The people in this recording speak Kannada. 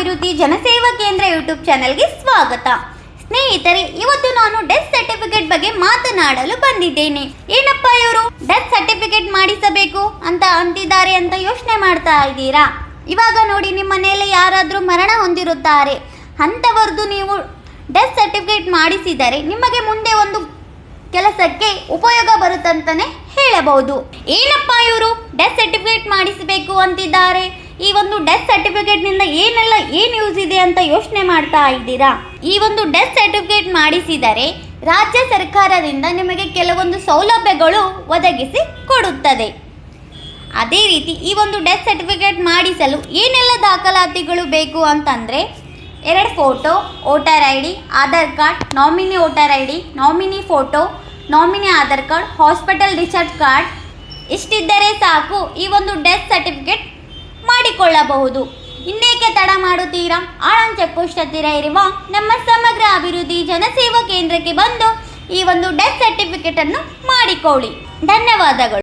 ಅಭಿವೃದ್ಧಿ ಜನಸೇವಾ ಕೇಂದ್ರ ಯೂಟ್ಯೂಬ್ ಚಾನೆಲ್ಗೆ ಸ್ವಾಗತ. ಸ್ನೇಹಿತರೆ, ಇವತ್ತು ನಾನು ಡೆತ್ ಸರ್ಟಿಫಿಕೇಟ್ ಬಗ್ಗೆ ಮಾತನಾಡಲು ಬಂದಿದ್ದೇನೆ. ಏನಪ್ಪ ಇವರು? ಡೆತ್ ಸರ್ಟಿಫಿಕೇಟ್ ಮಾಡಿಸಬೇಕು ಅಂತ ಅಂತಿದ್ದಾರೆ ಅಂತ ಯೋಚನೆ ಮಾಡ್ತಾ ಇದ್ದೀರಾ? ಇವಾಗ ನೋಡಿ, ನಿಮ್ಮ ಮನೆಯಲ್ಲಿ ಯಾರಾದರೂ ಮರಣ ಹೊಂದಿರುತ್ತಾರೆ. ಅಂಥವ್ರದ್ದು ನೀವು ಡೆತ್ ಸರ್ಟಿಫಿಕೇಟ್ ಮಾಡಿಸಿದರೆ ನಿಮಗೆ ಮುಂದೆ ಒಂದು ಕೆಲಸಕ್ಕೆ ಉಪಯೋಗ ಬರುತ್ತಂತಾನೆ ಹೇಳಬಹುದು. ಏನಪ್ಪ ಇವರು? ಡೆತ್ ಸರ್ಟಿಫಿಕೇಟ್ ಮಾಡಿಸಬೇಕು ಅಂತಿದ್ದಾರೆ. ಈ ಒಂದು ಡೆತ್ ಸರ್ಟಿಫಿಕೇಟ್ನಿಂದ ಏನೆಲ್ಲ, ಏನು ಯೂಸ್ ಇದೆ ಅಂತ ಯೋಚನೆ ಮಾಡ್ತಾ ಇದ್ದೀರಾ? ಈ ಒಂದು ಡೆತ್ ಸರ್ಟಿಫಿಕೇಟ್ ಮಾಡಿಸಿದರೆ ರಾಜ್ಯ ಸರ್ಕಾರದಿಂದ ನಿಮಗೆ ಕೆಲವೊಂದು ಸೌಲಭ್ಯಗಳು ಒದಗಿಸಿ ಕೊಡುತ್ತದೆ. ಅದೇ ರೀತಿ ಈ ಒಂದು ಡೆತ್ ಸರ್ಟಿಫಿಕೇಟ್ ಮಾಡಿಸಲು ಏನೆಲ್ಲ ದಾಖಲಾತಿಗಳು ಬೇಕು ಅಂತಂದರೆ, ಎರಡು photo voter I D Aadhaar card nominee voter I D nominee photo nominee Aadhaar card hospital recharge card ಇಷ್ಟಿದ್ದರೆ ಸಾಕು ಈ ಒಂದು ಡೆತ್ ಸರ್ಟಿಫಿಕೇಟ್ ಮಾಡಿಕೊಳ್ಳಬಹುದು. ಇನ್ನೇಕೆ ತಡ ಮಾಡುತ್ತೀರಾ? ಆಳಂ ಚೆಕ್ಪೋಸ್ಟ್ ಹತ್ತಿರ ಇರುವ ನಮ್ಮ ಸಮಗ್ರ ಅಭಿವೃದ್ಧಿ ಜನಸೇವಾ ಕೇಂದ್ರಕ್ಕೆ ಬಂದು ಈ ಒಂದು ಡೆತ್ ಸರ್ಟಿಫಿಕೇಟನ್ನು ಮಾಡಿಕೊಳ್ಳಿ. ಧನ್ಯವಾದಗಳು.